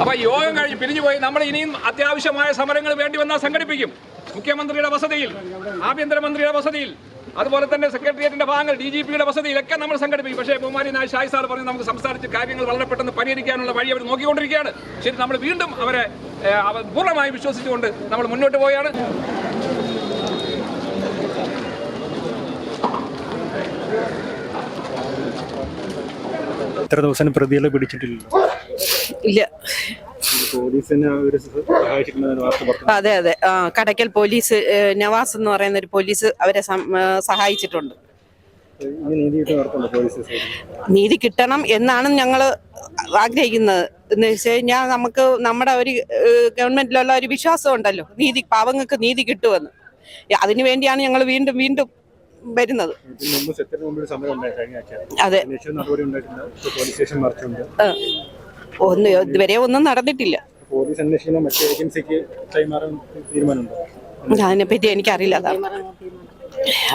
അപ്പൊ യോഗം കഴിഞ്ഞ് പിരിഞ്ഞുപോയി നമ്മൾ ഇനിയും അത്യാവശ്യമായ സമരങ്ങൾ വേണ്ടി വന്നാൽ സംഘടിപ്പിക്കും. മുഖ്യമന്ത്രിയുടെ വസതിയിൽ ആഭ്യന്തരമന്ത്രിയുടെ വസതിയിൽ അതുപോലെ തന്നെ സെക്രട്ടേറിയറ്റിന്റെ ഭാഗങ്ങൾ ഡി ജി പിയുടെ വസതിയിലൊക്കെ നമ്മൾ സംഘടിപ്പിക്കും. പക്ഷേ ബഹുമാനി നായ ഷായ് സാർ പറഞ്ഞു നമുക്ക് സംസാരിച്ച് കാര്യങ്ങൾ വളരെ പെട്ടെന്ന് പരിഹരിക്കാനുള്ള വഴി അവർ നോക്കിക്കൊണ്ടിരിക്കുകയാണ്. ശരി നമ്മൾ വീണ്ടും അവരെ പൂർണമായി വിശ്വസിച്ചുകൊണ്ട് നമ്മൾ മുന്നോട്ട് പോവുകയാണ്. ഇത്ര ദിവസം പ്രതികളെ പിടിച്ചിട്ടില്ലല്ലോ? ഇല്ല. അതെ അതെ. ആ കടയ്ക്കൽ പോലീസ് നവാസ് എന്ന് പറയുന്ന ഒരു പോലീസ് അവരെ സഹായിച്ചിട്ടുണ്ട്. നീതി കിട്ടുന്ന പോലീസ് നീതി കിട്ടണം എന്നാണ് ഞങ്ങൾ ആഗ്രഹിക്കുന്നത്. എന്ന് വെച്ച് കഴിഞ്ഞാൽ നമുക്ക് നമ്മുടെ ഒരു ഗവൺമെന്റിലുള്ള ഒരു വിശ്വാസം ഉണ്ടല്ലോ. നീതി പാവങ്ങൾക്ക് നീതി കിട്ടുമെന്ന്. അതിനു വേണ്ടിയാണ് ഞങ്ങൾ വീണ്ടും വീണ്ടും വരുന്നത്. അതെ. ഒന്ന് ഇതുവരെ ഒന്നും നടന്നിട്ടില്ല. പോലീസ് അന്വേഷിക്കുന്ന മറ്റേ ഏജൻസിക്ക് കൈമാറാൻ തീരുമാനമുണ്ടോ? അതിനെപ്പറ്റി എനിക്കറിയില്ല. അതാണ്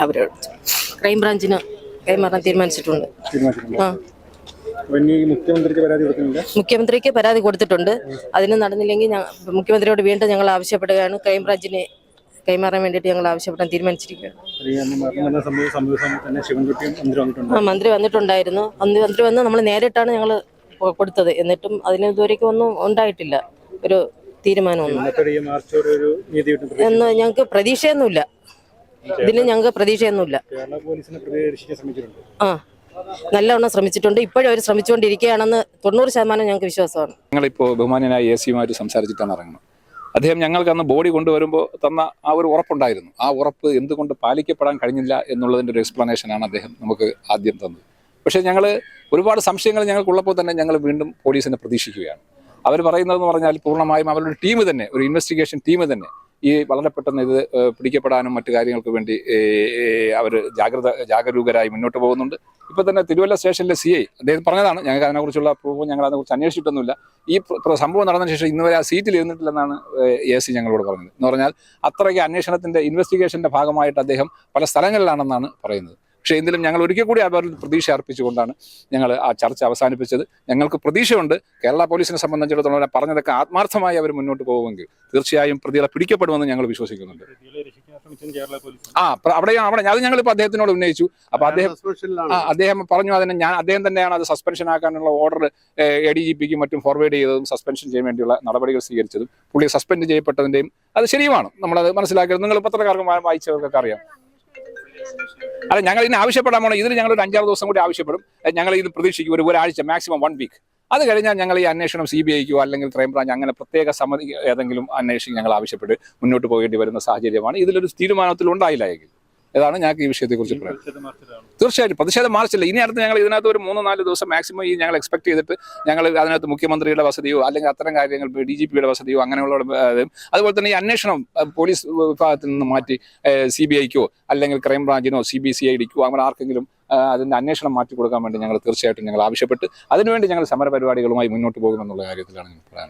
അവരോട്. ക്രൈംബ്രാഞ്ചിന് കൈമാറാൻ തീരുമാനിച്ചിട്ടുണ്ട്. മുഖ്യമന്ത്രിക്ക് പരാതി കൊടുത്തിട്ടുണ്ട്? അതിന് നടന്നില്ലെങ്കിൽ മുഖ്യമന്ത്രിയോട് വീണ്ടും ഞങ്ങൾ ആവശ്യപ്പെടുകയാണ്. ക്രൈംബ്രാഞ്ചിന് കൈമാറാൻ വേണ്ടിയിട്ട് ഞങ്ങൾ ആവശ്യപ്പെടാൻ തീരുമാനിച്ചിരിക്കുകയാണ്. ആ മന്ത്രി വന്നിട്ടുണ്ടായിരുന്നു. അന്ന് മന്ത്രി വന്ന് നമ്മൾ നേരിട്ടാണ് ഞങ്ങൾ കൊടുത്തത്. എന്നിട്ടും അതിന് ഇതുവരേക്കും ഒന്നും ഉണ്ടായിട്ടില്ല. ഒരു തീരുമാനമൊന്നും. എന്ന് ഞങ്ങൾക്ക് പ്രതീക്ഷയൊന്നുമില്ല. ഇതിന് ഞങ്ങൾക്ക് പ്രതീക്ഷയൊന്നുമില്ല. ആ നല്ലവണ്ണം ശ്രമിച്ചിട്ടുണ്ട്. ഇപ്പോഴും അവർ ശ്രമിച്ചുകൊണ്ടിരിക്കുകയാണെന്ന് തൊണ്ണൂറ് ശതമാനം ഞങ്ങൾക്ക് വിശ്വാസമാണ്. ഞങ്ങളിപ്പോൾ ബഹുമാനനായ എ സിയുമായിട്ട് സംസാരിച്ചിട്ടാണ് ഇറങ്ങുന്നത്. അദ്ദേഹം ഞങ്ങൾക്ക് അന്ന് ബോഡി കൊണ്ടുവരുമ്പോൾ തന്ന ആ ഒരു ഉറപ്പുണ്ടായിരുന്നു. ആ ഉറപ്പ് എന്തുകൊണ്ട് പാലിക്കപ്പെടാൻ കഴിഞ്ഞില്ല എന്നുള്ളതിന്റെ ഒരു എക്സ്പ്ലനേഷനാണ് അദ്ദേഹം നമുക്ക് ആദ്യം തന്നത്. പക്ഷേ ഞങ്ങൾ ഒരുപാട് സംശയങ്ങൾ ഞങ്ങൾക്കുള്ളപ്പോൾ തന്നെ ഞങ്ങൾ വീണ്ടും പോലീസിനെ പ്രതീക്ഷിക്കുകയാണ്. അവർ പറയുന്നതെന്ന് പറഞ്ഞാൽ പൂർണമായും അവരുടെ ടീം തന്നെ ഒരു ഇൻവെസ്റ്റിഗേഷൻ ടീം തന്നെ. ഈ വളരെ പെട്ടെന്ന് ഇത് പിടിക്കപ്പെടാനും മറ്റു കാര്യങ്ങൾക്ക് വേണ്ടി അവർ ജാഗ്രത ജാഗരൂകരായി മുന്നോട്ട് പോകുന്നുണ്ട്. ഇപ്പൊ തന്നെ തിരുവല്ല സ്റ്റേഷനിലെ സി ഐ അദ്ദേഹം പറഞ്ഞതാണ് ഞങ്ങൾക്ക് അതിനെക്കുറിച്ചുള്ള പ്രൂഫ് ഞങ്ങൾ അതിനെക്കുറിച്ച് അന്വേഷിച്ചിട്ടൊന്നുമില്ല. ഈ സംഭവം നടന്ന ശേഷം ഇന്നുവരെ ആ സീറ്റിൽ ഇരുന്നിട്ടില്ലെന്നാണ് എ സി ഞങ്ങളോട് പറഞ്ഞത്. എന്ന് പറഞ്ഞാൽ അത്രയ്ക്ക് അന്വേഷണത്തിന്റെ ഇൻവെസ്റ്റിഗേഷന്റെ ഭാഗമായിട്ട് അദ്ദേഹം പല സ്ഥലങ്ങളിലാണെന്നാണ് പറയുന്നത്. പക്ഷേ എങ്കിലും ഞങ്ങൾ ഒരിക്കൽ കൂടി അവരിൽ പ്രതീക്ഷ അർപ്പിച്ചുകൊണ്ടാണ് ഞങ്ങൾ ആ ചർച്ച അവസാനിപ്പിച്ചത്. ഞങ്ങൾക്ക് പ്രതീക്ഷയുണ്ട്. കേരള പോലീസിനെ സംബന്ധിച്ചിടത്തോളം പറഞ്ഞതൊക്കെ ആത്മാർത്ഥമായി അവർ മുന്നോട്ട് പോകുമെങ്കിൽ തീർച്ചയായും പ്രതികളെ പിടിക്കപ്പെടുമെന്ന് ഞങ്ങൾ വിശ്വസിക്കുന്നുണ്ട്. ആ അവിടെ അവിടെയാണ് അവിടെ അത് ഞങ്ങളിപ്പോൾ അദ്ദേഹത്തിനോട് ഉന്നയിച്ചു. അപ്പോൾ അദ്ദേഹം ആ അദ്ദേഹം പറഞ്ഞു അതിനെ ഞാൻ അദ്ദേഹം തന്നെയാണ് അത് സസ്പെൻഷൻ ആക്കാനുള്ള ഓർഡർ എ ഡി ജി പിക്ക് മറ്റും ഫോർവേഡ് ചെയ്തതും സസ്പെൻഷൻ ചെയ്യാൻ വേണ്ടിയുള്ള നടപടികൾ സ്വീകരിച്ചതും പുള്ളി സസ്പെൻഡ് ചെയ്യപ്പെട്ടതിന്റെയും അത് ശരിയുമാണ്. നമ്മളത് മനസ്സിലാക്കിയത്. നിങ്ങൾ പത്രക്കാർക്ക് വായിച്ചവർക്കൊക്കെ അറിയാം. അല്ല ഞങ്ങൾ ഇതിന് ആവശ്യപ്പെടാൻ പോണോ ഇതിന് ഞങ്ങൾ ഒരു അഞ്ചാറ് ദിവസം കൂടി ആവശ്യപ്പെടും. ഞങ്ങൾ ഇത് പ്രതീക്ഷിക്കും ഒരു ഒരാഴ്ച മാക്സിമം വൺ വീക്ക് അത് കഴിഞ്ഞാൽ ഞങ്ങൾ ഈ അന്വേഷണം സി ബി ഐക്കോ അല്ലെങ്കിൽ ക്രൈംബ്രാഞ്ച് അങ്ങനെ പ്രത്യേക സമിതി ഏതെങ്കിലും അന്വേഷിച്ച് ഞങ്ങൾ ആവശ്യപ്പെട്ട് മുന്നോട്ട് പോകേണ്ടി വരുന്ന സാഹചര്യമാണ്. ഇതിലൊരു തീരുമാനത്തിൽ ഉണ്ടായില്ല എങ്കിൽ. ഇതാണ് ഞങ്ങൾക്ക് ഈ വിഷയത്തെക്കുറിച്ച് പറയാം തീർച്ചയായിട്ടും പ്രതിഷേധം മാർച്ചില്ല ഇനി അടുത്ത് ഞങ്ങൾ ഇതിനകത്ത് ഒരു മൂന്ന് നാല് ദിവസം മാക്സിമം ഈ ഞങ്ങൾ എക്സ്പെക്ട് ചെയ്തിട്ട് ഞങ്ങൾ അതിനകത്ത് മുഖ്യമന്ത്രിയുടെ വസതിയോ അല്ലെങ്കിൽ അത്തരം കാര്യങ്ങൾ ഡി ജി പിയുടെ വസതിയോ അങ്ങനെയുള്ള അതുപോലെ തന്നെ ഈ അന്വേഷണം പോലീസ് വിഭാഗത്തിൽ നിന്ന് മാറ്റി സി ബി ഐക്കോ അല്ലെങ്കിൽ ക്രൈംബ്രാഞ്ചിനോ സി ബി സി ഐ ഡിക്കോ അങ്ങനെ ആർക്കെങ്കിലും അതിന്റെ അന്വേഷണം മാറ്റി കൊടുക്കാൻ വേണ്ടി ഞങ്ങൾ തീർച്ചയായിട്ടും ഞങ്ങൾ ആവശ്യപ്പെട്ട് അതിനുവേണ്ടി ഞങ്ങൾ സമരപരിപാടികളുമായി മുന്നോട്ട് പോകുമെന്നുള്ള കാര്യത്തിലാണ് ഞങ്ങൾ പറയാൻ